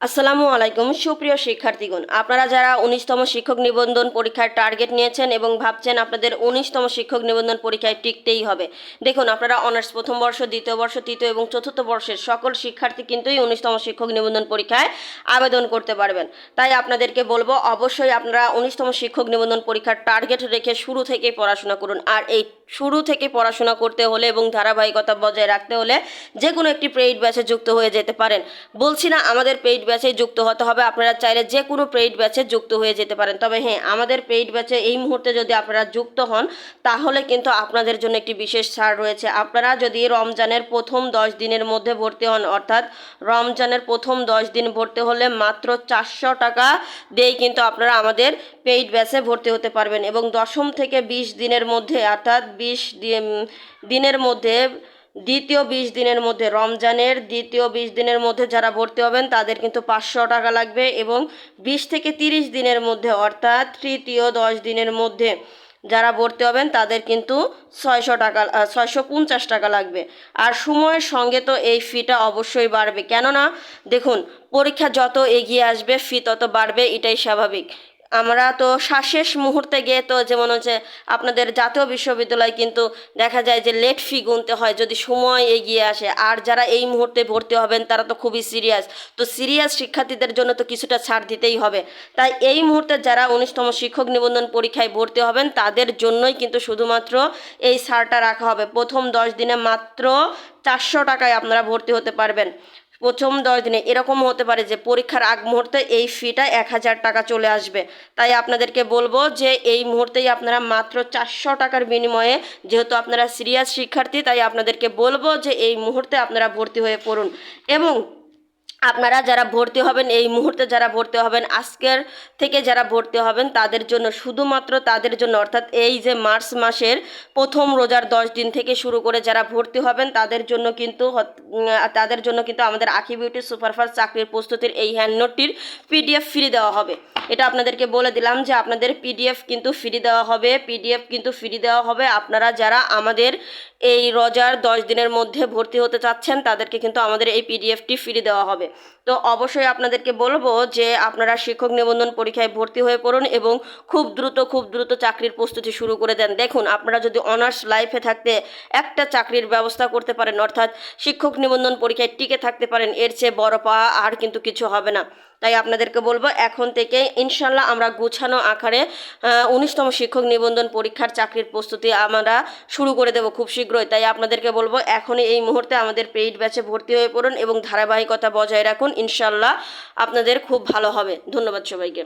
আসসালামু আলাইকুম, সুপ্রিয় শিক্ষার্থীগণ। আপনারা যারা উনিশতম শিক্ষক নিবন্ধন পরীক্ষার টার্গেট নিয়েছেন এবং ভাবছেন আপনাদের উনিশতম শিক্ষক নিবন্ধন পরীক্ষায় টিকতেই হবে, দেখুন আপনারা অনার্স প্রথম বর্ষ, দ্বিতীয় বর্ষ, তৃতীয় এবং চতুর্থ বর্ষের সকল শিক্ষার্থী কিন্তু এই উনিশতম শিক্ষক নিবন্ধন পরীক্ষায় আবেদন করতে পারবেন। তাই আপনাদেরকে বলব, অবশ্যই আপনারা উনিশতম শিক্ষক নিবন্ধন পরীক্ষার টার্গেট রেখে শুরু থেকেই পড়াশোনা করুন, আর এই শুরু থেকে পড়াশোনা করতে হলে এবং ধারাবাহিকতা বজায় রাখতে হলে যে কোনো একটি পেইড ব্যাচে যুক্ত হয়ে যেতে পারেন। বলছি না আমাদের পেইড ব্যাচে যুক্ত হতে হবে, আপনারা চাইলে যে কোনো পেইড ব্যাচে যুক্ত হয়ে যেতে পারেন। তবে হ্যাঁ আমাদের পেইড ব্যাচে এই মুহূর্তে যদি আপনারা যুক্ত হন, তাহলে কিন্তু আপনাদের জন্য একটি বিশেষ ছাড় রয়েছে। আপনারা যদি রমজানের প্রথম দশ দিনের মধ্যে ভর্তি হন, অর্থাৎ রমজানের প্রথম দশ দিন ভর্তি হলে মাত্র চারশো টাকা দিয়েই কিন্তু আপনারা আমাদের পেইড ব্যাচে ভর্তি হতে পারবেন এবং দশম থেকে বিশ দিনের মধ্যে, অর্থাৎ বিশ দিনের মধ্যে, দ্বিতীয় বিশ দিনের মধ্যে, রমজানের দ্বিতীয় বিশ দিনের মধ্যে যারা ভর্তি হবেন, তাদের কিন্তু পাঁচশো টাকা লাগবে এবং বিশ থেকে তিরিশ দিনের মধ্যে, অর্থাৎ তৃতীয় দশ দিনের মধ্যে যারা ভর্তি হবেন, তাদের কিন্তু ছয়শো টাকা ছয়শো পঞ্চাশ টাকা লাগবে। আর সময়ের সঙ্গে তো এই ফিটা অবশ্যই বাড়বে। কেননা, দেখুন, পরীক্ষা যত এগিয়ে আসবে, ফি তত বাড়বে, এটাই স্বাভাবিক। আমরা তো শেষ মুহূর্তে গিয়ে তো যেমন হচ্ছে আপনাদের জাতীয় বিশ্ববিদ্যালয় কিন্তু দেখা যায় যে লেট ফি গুনতে হয়, যদি সময় এগিয়ে আসে। আর যারা এই মুহূর্তে ভর্তি হবেন, তারা তো খুবই সিরিয়াস তো সিরিয়াস শিক্ষার্থীদের জন্য তো কিছুটা ছাড় দিতেই হবে। তাই এই মুহূর্তে যারা উনিশতম শিক্ষক নিবন্ধন পরীক্ষায় ভর্তি হবেন, তাদের জন্যই কিন্তু শুধুমাত্র এই ছাড়টা রাখা হবে। প্রথম দশ দিনে মাত্র চারশো টাকায় আপনারা ভর্তি হতে পারবেন। প্রথম দশ দিনে এরকম হতে পারে যে পরীক্ষার আগ মুহূর্তে এই ফিটা এক হাজার টাকা চলে আসবে। তাই আপনাদেরকে বলব যে এই মুহূর্তেই আপনারা মাত্র চারশো টাকার বিনিময়ে, যেহেতু আপনারা সিরিয়াস শিক্ষার্থী, তাই আপনাদেরকে বলব যে এই মুহূর্তে আপনারা ভর্তি হয়ে পড়ুন। এবং আপনারা যারা ভর্তি হবেন, এই মুহূর্তে যারা ভর্তি হবেন, আজকের থেকে যারা ভর্তি হবেন, তাদের জন্য শুধুমাত্র তাদের জন্য, অর্থাৎ এই যে মার্চ মাসের প্রথম রোজার দশ দিন থেকে শুরু করে যারা ভর্তি হবেন, তাদের জন্য কিন্তু তাদের জন্য কিন্তু আমাদের আখি বিউটি সুপারফাস্ট চাকরির প্রস্তুতির এই হ্যান্ডনোটটির পিডিএফ ফ্রি দেওয়া হবে। এটা আপনাদেরকে বলে দিলাম যে আপনাদের পিডিএফ কিন্তু ফ্রি দেওয়া হবে পিডিএফ কিন্তু ফ্রি দেওয়া হবে। আপনারা যারা আমাদের এই রোজার দশ দিনের মধ্যে ভর্তি হতে চাচ্ছেন, তাদেরকে কিন্তু আমাদের এই পিডিএফটি ফ্রি দেওয়া হবে। তো অবশ্যই আপনাদেরকে বলব যে আপনারা শিক্ষক নিবন্ধন পরীক্ষায় ভর্তি হয়ে পড়ুন এবং খুব দ্রুত খুব দ্রুত চাকরির প্রস্তুতি শুরু করে দেন। দেখুন, আপনারা যদি অনার্স লাইফে থাকতে একটা চাকরির ব্যবস্থা করতে পারেন, অর্থাৎ শিক্ষক নিবন্ধন পরীক্ষায় টিকে থাকতে পারেন, এর চেয়ে বড় পাওয়া আর কিন্তু কিছু হবে না। তাই আপনাদেরকে বলব, এখন থেকে ইনশাল্লাহ আমরা গোছানো আকারে উনিশতম শিক্ষক নিবন্ধন পরীক্ষার চাকরির প্রস্তুতি আমরা শুরু করে দেবো খুব শীঘ্রই। তাই আপনাদেরকে বলব, এখনই এই মুহূর্তে আমাদের পেইড ব্যাচে ভর্তি হয়ে পড়ুন এবং ধারাবাহিকতা বজায় রাখুন। ইনশাল্লাহ আপনাদের খুব ভালো হবে। ধন্যবাদ সবাইকে।